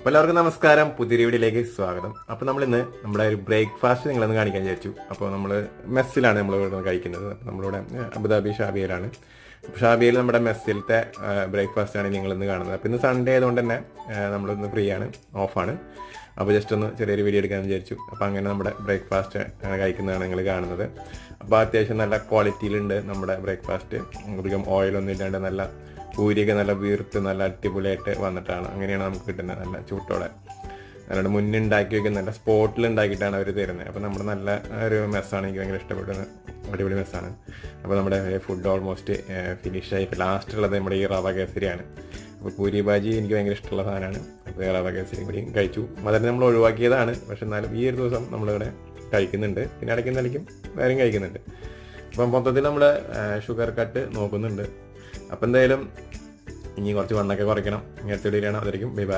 അപ്പോൾ എല്ലാവർക്കും നമസ്കാരം. പുതിയ വീഡിയോയിലേക്ക് സ്വാഗതം. അപ്പോൾ നമ്മൾ ഇന്ന് നമ്മുടെ ഒരു ബ്രേക്ക്ഫാസ്റ്റ് നിങ്ങളൊന്ന് കാണിക്കാൻ വിചാരിച്ചു. അപ്പോൾ നമ്മൾ മെസ്സിലാണ് നമ്മൾ ഇവിടെ കഴിക്കുന്നത്. നമ്മളിവിടെ അബുദാബി ഷാബിയയിലാണ്. ഷാബിയയിൽ നമ്മുടെ മെസ്സിലത്തെ ബ്രേക്ക്ഫാസ്റ്റ് ആണ് നിങ്ങൾ ഇന്ന് കാണുന്നത്. അപ്പോൾ ഇന്ന് സൺഡേ ആയതുകൊണ്ട് തന്നെ നമ്മളിന്ന് ഫ്രീ ആണ് ഓഫാണ്. അപ്പോൾ ജസ്റ്റ് ഒന്ന് ചെറിയൊരു വീഡിയോ എടുക്കാൻ വിചാരിച്ചു. അപ്പോൾ അങ്ങനെ നമ്മുടെ ബ്രേക്ക്ഫാസ്റ്റ് കഴിക്കുന്നതാണ് നിങ്ങൾ കാണുന്നത്. അപ്പോൾ അത്യാവശ്യം നല്ല ക്വാളിറ്റിയിലുണ്ട് നമ്മുടെ ബ്രേക്ക്ഫാസ്റ്റ്. അധികം ഓയിലൊന്നും ഇല്ലാണ്ട് നല്ല പൂരിയൊക്കെ നല്ല വീർത്ത് നല്ല അടിപൊളിയായിട്ട് വന്നിട്ടാണ്. അങ്ങനെയാണ് നമുക്ക് കിട്ടുന്നത് നല്ല ചൂട്ടോടെ. അതിനോട് മുന്നേ ഉണ്ടാക്കി നല്ല സ്പോട്ടിൽ ഉണ്ടാക്കിയിട്ടാണ് അവർ തരുന്നത്. അപ്പോൾ നമ്മുടെ നല്ല ഒരു മെസ്സാണ് എനിക്ക് ഭയങ്കര ഇഷ്ടപ്പെടുന്നത്. അടിപൊളി മെസ്സാണ്. അപ്പോൾ നമ്മുടെ ഫുഡ് ഓൾമോസ്റ്റ് ഫിനിഷായി ഇപ്പോൾ ലാസ്റ്റ് ഉള്ളത് നമ്മുടെ ഈ റവ കേസരിയാണ്. അപ്പോൾ പൂരി ഭാജി എനിക്ക് ഭയങ്കര ഇഷ്ടമുള്ള സാധനമാണ്. അപ്പോൾ റവ കേസരി കൂടി കഴിച്ചു. മധുരം നമ്മൾ ഒഴിവാക്കിയതാണ്. പക്ഷെ എന്നാലും ഈ ഒരു ദിവസം നമ്മളിവിടെ കഴിക്കുന്നുണ്ട്. പിന്നെ ഇടയ്ക്ക് നിലയ്ക്കും വേറെയും കഴിക്കുന്നുണ്ട്. അപ്പം മൊത്തത്തിൽ നമ്മൾ ഷുഗർ കട്ട് നോക്കുന്നുണ്ട്. അപ്പം എന്തായാലും ഇനി കുറച്ച് വണ്ണൊക്കെ കുറയ്ക്കണം. ഇങ്ങനത്തെ വീഡിയോ അതായിരിക്കും ബൈ ബൈ